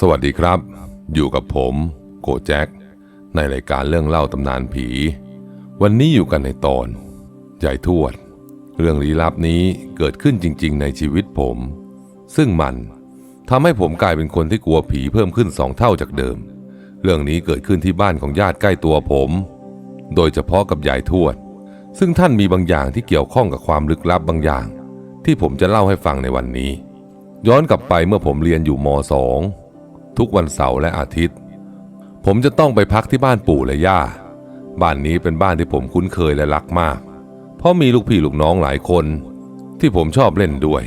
สวัสดีครับ อยู่กับผมโกแจ็คในรายการเรื่องเล่าตำนานผี วันนี้อยู่กันในตอนยายทวด เรื่องลี้ลับนี้เกิดขึ้นจริง ๆ ในชีวิตผม ซึ่งมันทำให้ผมกลายเป็นคนที่กลัวผีเพิ่มขึ้นสองเท่าจากเดิม เรื่องนี้เกิดขึ้นที่บ้านของญาติใกล้ตัวผม โดยเฉพาะกับยายทวด ซึ่งท่านมีบางอย่างที่เกี่ยวข้องกับความลึกลับบางอย่าง ที่ผมจะเล่าให้ฟังในวันนี้ ย้อนกลับไปเมื่อผมเรียนอยู่ม .2 ทุกวันเสาร์และอาทิตย์ ผมจะต้องไปพักที่บ้านปู่และย่า บ้านนี้เป็นบ้านที่ผมคุ้นเคยและรักมาก เพราะมีลูกพี่ลูกน้องหลายคน ที่ผมชอบเล่นด้วย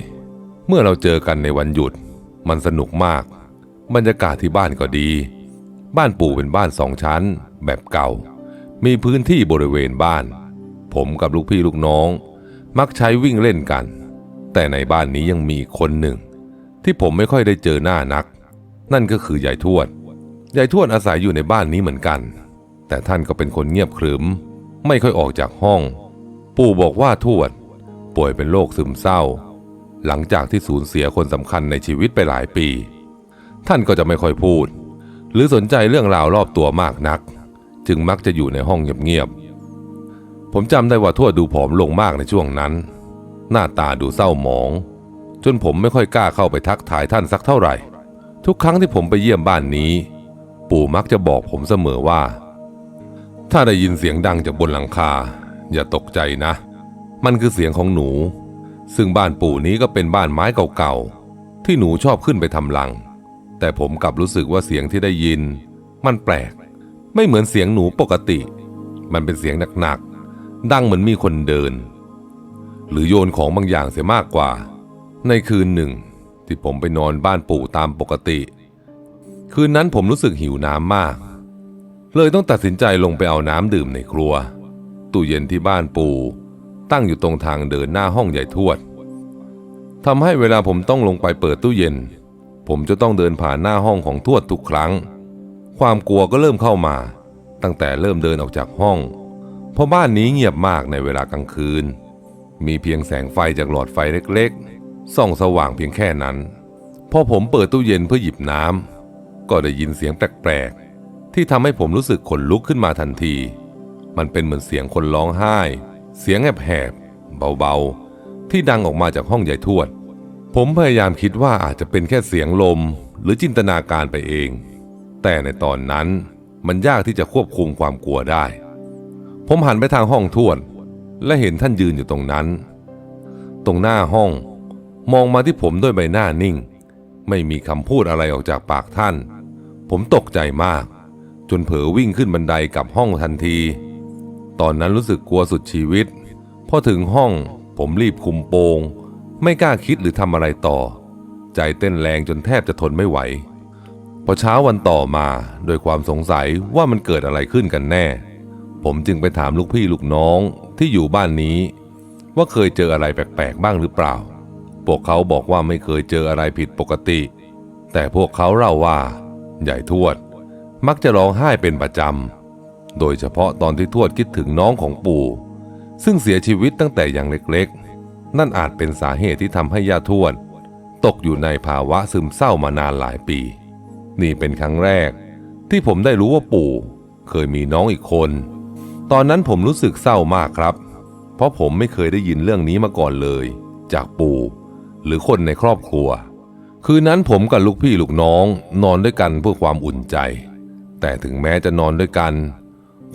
เมื่อเราเจอกันในวันหยุด มันสนุกมาก บรรยากาศที่บ้านก็ดี บ้านปู่เป็นบ้านสองชั้น แบบเก่า มีพื้นที่บริเวณบ้าน ผมกับลูกพี่ลูกน้อง มักใช้วิ่งเล่นกัน แต่ในบ้านนี้ยังมีคนหนึ่ง ที่ผมไม่ค่อยได้เจอหน้านัก นั่นก็คือยายทวด ยายทวดอาศัยอยู่ในบ้านนี้เหมือนกัน แต่ท่านก็เป็นคนเงียบขรึม ไม่ค่อยออกจากห้อง ปู่บอกว่าทวด ป่วยเป็นโรคซึมเศร้า หลังจากที่สูญเสียคนสำคัญในชีวิตไปหลายปี ท่านก็จะไม่ค่อยพูด หรือสนใจเรื่องราวรอบตัวมากนัก จึงมักจะอยู่ในห้องเงียบๆ ผมจำได้ว่าทวดดูผอมลงมากในช่วงนั้น หน้าตาดูเศร้าหมอง จนผมไม่ค่อยกล้าเข้าไปทักทายท่านสักเท่าไหร่ ทุกครั้งที่ผมไปเยี่ยมบ้านนี้ ปู่มักจะบอกผมเสมอว่า ถ้าได้ยินเสียงดังจากบนหลังคา อย่าตกใจนะ มันคือเสียงของหนู ซึ่งบ้านปู่นี้ก็เป็นบ้านไม้เก่าๆ ที่หนูชอบขึ้นไปทำรัง แต่ผมกลับรู้สึกว่าเสียงที่ได้ยิน มันแปลก ไม่เหมือนเสียงหนูปกติ มันเป็นเสียงหนักๆ ดังเหมือนมีคนเดิน หรือโยนของบางอย่างเสียมากกว่า ในคืนหนึ่ง ที่ผมไปนอนบ้านปู่ตามปกติ คืนนั้นผมรู้สึกหิวน้ำมาก เลยต้องตัดสินใจลงไปเอาน้ำดื่มในครัว ตู้เย็นที่บ้านปู่ตั้งอยู่ตรงทางเดินหน้าห้องใหญ่ทวดทำให้เวลาผมต้องลงไปเปิดตู้เย็น ผมจะต้องเดินผ่านหน้าห้องของทวดทุกครั้ง ความกลัวก็เริ่มเข้ามา ตั้งแต่เริ่มเดินออกจากห้อง เพราะบ้านนี้เงียบมากในเวลากลางคืน มีเพียงแสงไฟจากหลอดไฟเล็กๆ ส่องสว่างเพียงแค่นั้น พอผมเปิดตู้เย็นเพื่อหยิบน้ำก็ได้ยินเสียงแปลกๆ ที่ทำให้ผมรู้สึกขนลุกขึ้นมาทันที มันเป็นเหมือนเสียงคนร้องไห้ เสียงแหบๆเบาๆ ที่ดังออกมาจากห้องใหญ่ทวด ผมพยายามคิดว่าอาจจะเป็นแค่เสียงลมหรือจินตนาการไปเอง แต่ในตอนนั้นมันยากที่จะควบคุมความกลัวได้ ผมหันไปทางห้องทวด และเห็นท่านยืนอยู่ตรงนั้น ตรงหน้าห้อง มองมาที่ผมด้วยใบหน้านิ่ง ไม่มีคำพูดอะไรออกจากปากท่าน ผมตกใจมาก จนเผลอวิ่งขึ้นบันไดกลับห้องทันที ตอนนั้นรู้สึกกลัวสุดชีวิต พอถึงห้องผมรีบคุมโปง ไม่กล้าคิดหรือทำอะไรต่อ ใจเต้นแรงจนแทบจะทนไม่ไหว พอเช้าวันต่อมาโดยความสงสัยว่ามันเกิดอะไรขึ้นกันแน่ ผมจึงไปถามลูกพี่ลูกน้องที่อยู่บ้านนี้ ว่าเคยเจออะไรแปลกๆบ้างหรือเปล่า พวกเขาบอกว่าไม่เคยเจออะไรผิดปกติ แต่พวกเขาเล่าว่า ใหญ่ทวด มักจะร้องไห้เป็นประจำ โดยเฉพาะตอนที่ทวดคิดถึงน้องของปู่ ซึ่งเสียชีวิตตั้งแต่ยังเล็กๆ นั่นอาจเป็นสาเหตุที่ทำให้ย่าทวด ตกอยู่ในภาวะซึมเศร้ามานานหลายปี นี่เป็นครั้งแรก ที่ผมได้รู้ว่าปู่ เคยมีน้องอีกคน ตอนนั้นผมรู้สึกเศร้ามากครับ เพราะผมไม่เคยได้ยินเรื่องนี้มาก่อนเลย จากปู่ หรือคนในครอบครัว คืนนั้นผมกับลูกพี่ลูกน้องนอนด้วยกันเพื่อความอุ่นใจ แต่ถึงแม้จะนอนด้วยกัน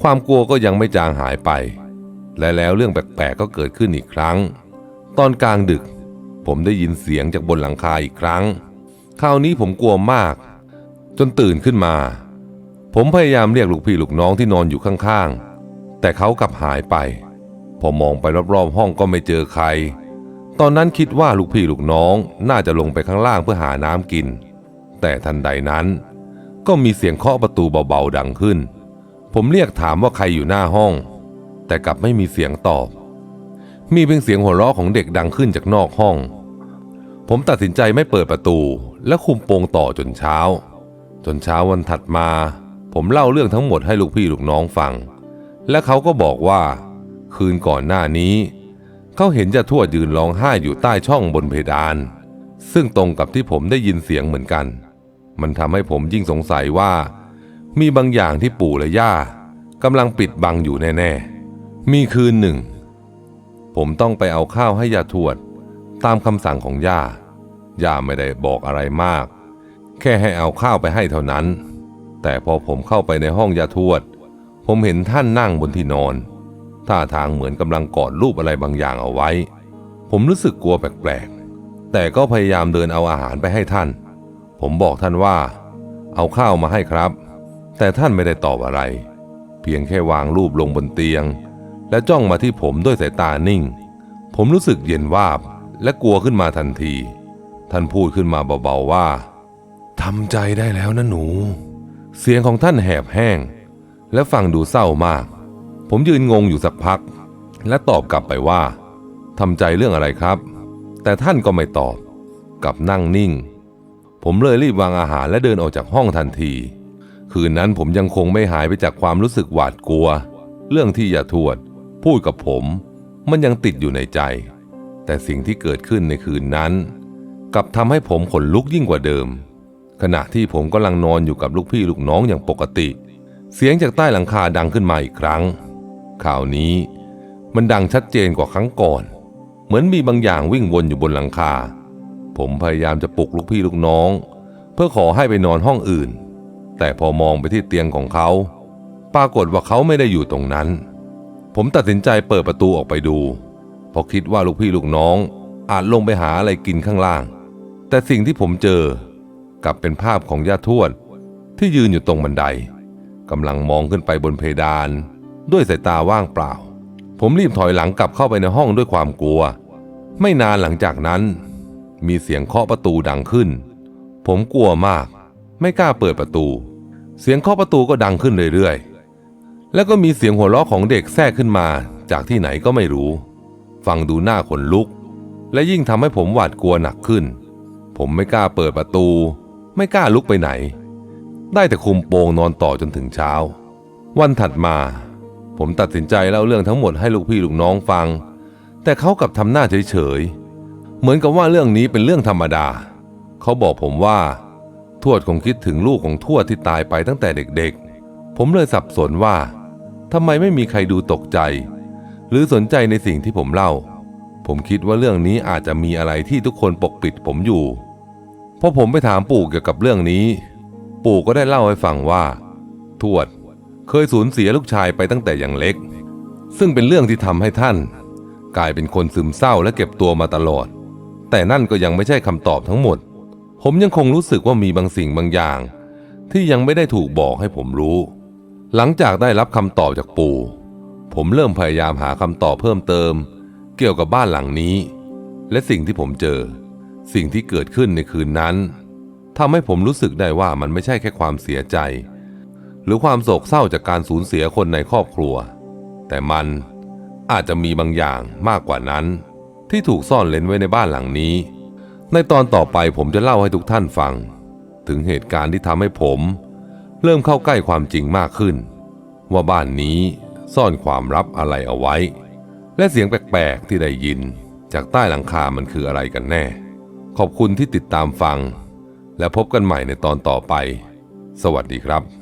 ความกลัวก็ยังไม่จางหายไป และแล้วเรื่องแปลกๆก็เกิดขึ้นอีกครั้ง ตอนกลางดึก ผมได้ยินเสียงจากบนหลังคาอีกครั้ง คราวนี้ผมกลัวมาก จนตื่นขึ้นมา ผมพยายามเรียกลูกพี่ลูกน้องที่นอนอยู่ข้างๆ แต่เขากลับหายไป พอมองไปรอบๆห้องก็ไม่เจอใคร ตอนนั้นคิดว่าลูกพี่ลูกน้องน่าจะลงไปข้างล่างเพื่อหาน้ำกิน แต่ทันใดนั้น ก็มีเสียงเคาะประตูเบาๆดังขึ้น ผมเรียกถามว่าใครอยู่หน้าห้อง แต่กลับไม่มีเสียงตอบ มีเพียงเสียงหัวเราะของเด็กดังขึ้นจากนอกห้อง ผมตัดสินใจไม่เปิดประตูและคุมโปงต่อจนเช้า จนเช้าวันถัดมา ผมเล่าเรื่องทั้งหมดให้ลูกพี่ลูกน้องฟัง และเขาก็บอกว่า คืนก่อนหน้านี้ เขาเห็นจะทวดยืนร้องไห้อยู่ใต้ช่องบนเพดาน ซึ่งตรงกับที่ผมได้ยินเสียงเหมือนกัน มันทำให้ผมยิ่งสงสัยว่า มีบางอย่างที่ปู่และย่ากำลังปิดบังอยู่แน่ๆ มีคืนหนึ่ง ผมต้องไปเอาข้าวให้ยาทวด ตามคำสั่งของย่า ย่าไม่ได้บอกอะไรมาก แค่ให้เอาข้าวไปให้เท่านั้น แต่พอผมเข้าไปในห้องยาทวด ผมเห็นท่านนั่งบนที่นอน ท่าทางเหมือนกำลังกอดรูปอะไรบางอย่างเอาไว้ ผมรู้สึกกลัวแปลกๆ แต่ก็พยายามเดินเอาอาหารไปให้ท่าน ผมบอกท่านว่า เอาข้าวมาให้ครับ แต่ท่านไม่ได้ตอบอะไร เพียงแค่วางรูปลงบนเตียง และจ้องมาที่ผมด้วยสายตานิ่ง ผมรู้สึกเย็นวาบและกลัวขึ้นมาทันที ท่านพูดขึ้นมาเบาๆว่าทำใจได้แล้วนะหนู เสียงของท่านแหบแห้ง และฟังดูเศร้ามาก ผมยืนงงอยู่สักพัก และตอบกลับไปว่าทำใจเรื่องอะไรครับ แต่ท่านก็ไม่ตอบกลับนั่งนิ่ง ผมเลยรีบวางอาหารและเดินออกจากห้องทันที คืนนั้นผมยังคงไม่หายไปจากความรู้สึกหวาดกลัว เรื่องที่อย่าทวด พูดกับผมมันยังติดอยู่ในใจ แต่สิ่งที่เกิดขึ้นในคืนนั้นกลับทำให้ผมขนลุกยิ่งกว่าเดิม ขณะที่ผมกำลังนอนอยู่กับลูกพี่ลูกน้องอย่างปกติ เสียงจากใต้หลังคาดังขึ้นมาอีกครั้ง ข่าวนี้มันดังชัดเจนกว่าครั้งก่อน เหมือนมีบางอย่างวิ่งวนอยู่บนหลังคา ผมพยายามจะปลุกลูกพี่ลูกน้อง เพื่อขอให้ไปนอนห้องอื่น แต่พอมองไปที่เตียงของเขา ปรากฏว่าเขาไม่ได้อยู่ตรงนั้น ผมตัดสินใจเปิดประตูออกไปดูเพราะคิดว่าลูกพี่ลูกน้องอาจลงไปหาอะไรกินข้างล่าง แต่สิ่งที่ผมเจอกลับเป็นภาพของย่าทวดที่ยืนอยู่ตรงบันไดกำลังมองขึ้นไปบนเพดาน ด้วยสายตาว่างเปล่า ผมรีบถอยหลังกลับเข้าไปในห้องด้วยความกลัว ไม่นานหลังจากนั้น มีเสียงเคาะประตูดังขึ้น ผมกลัวมาก ไม่กล้าเปิดประตู เสียงเคาะประตูก็ดังขึ้นเรื่อยๆ แล้วก็มีเสียงหัวเราะของเด็กแทรกขึ้นมา จากที่ไหนก็ไม่รู้ ฟังดูหน้าขนลุก และยิ่งทำให้ผมหวาดกลัวหนักขึ้น ผมไม่กล้าเปิดประตู ไม่กล้าลุกไปไหนได้แต่คุมโปงนอนต่อจนถึงเช้า วันถัดมา ผมตัดสินใจเล่าเรื่องทั้งหมดให้ลูกพี่ลูกน้องฟัง แต่เขากลับทำหน้าเฉยๆ เหมือนกับว่าเรื่องนี้เป็นเรื่องธรรมดา เขาบอกผมว่า ทวดคงคิดถึงลูกของทวดที่ตายไปตั้งแต่เด็กๆ ผมเลยสับสนว่าทำไมไม่มีใครดูตกใจ หรือสนใจในสิ่งที่ผมเล่า ผมคิดว่าเรื่องนี้อาจจะมีอะไรที่ทุกคนปกปิดผมอยู่พอผมไปถามปู่เกี่ยวกับเรื่องนี้ ปู่ก็ได้เล่าให้ฟังว่า ทวด เคยสูญเสียลูกชายไปตั้งแต่อยังเล็ก ซึ่งเป็นเรื่องที่ทำให้ท่าน กลายเป็นคนซึมเศร้าและเก็บตัวมาตลอด แต่นั่นก็ยังไม่ใช่คำตอบทั้งหมด ผมยังคงรู้สึกว่ามีบางสิ่งบางอย่าง ที่ยังไม่ได้ถูกบอกให้ผมรู้ หลังจากได้รับคำตอบจากปู่ ผมเริ่มพยายามหาคำตอบเพิ่มเติม เกี่ยวกับบ้านหลังนี้ และสิ่งที่ผมเจอ สิ่งที่เกิดขึ้นในคืนนั้นทำให้ผมรู้สึกได้ว่ามันไม่ใช่แค่ความเสียใจ หรือความโศกเศร้าจากการสูญเสียคนในครอบครัว แต่มันอาจจะมีบางอย่างมากกว่านั้น ที่ถูกซ่อนเล้นไว้ในบ้านหลังนี้ ในตอนต่อไปผมจะเล่าให้ทุกท่านฟัง ถึงเหตุการณ์ที่ทำให้ผม เริ่มเข้าใกล้ความจริงมากขึ้น ว่าบ้านนี้ซ่อนความลับอะไรเอาไว้ และเสียงแปลกๆที่ได้ยิน จากใต้หลังคามันคืออะไรกันแน่ ขอบคุณที่ติดตามฟัง และพบกันใหม่ในตอนต่อไป สวัสดีครับ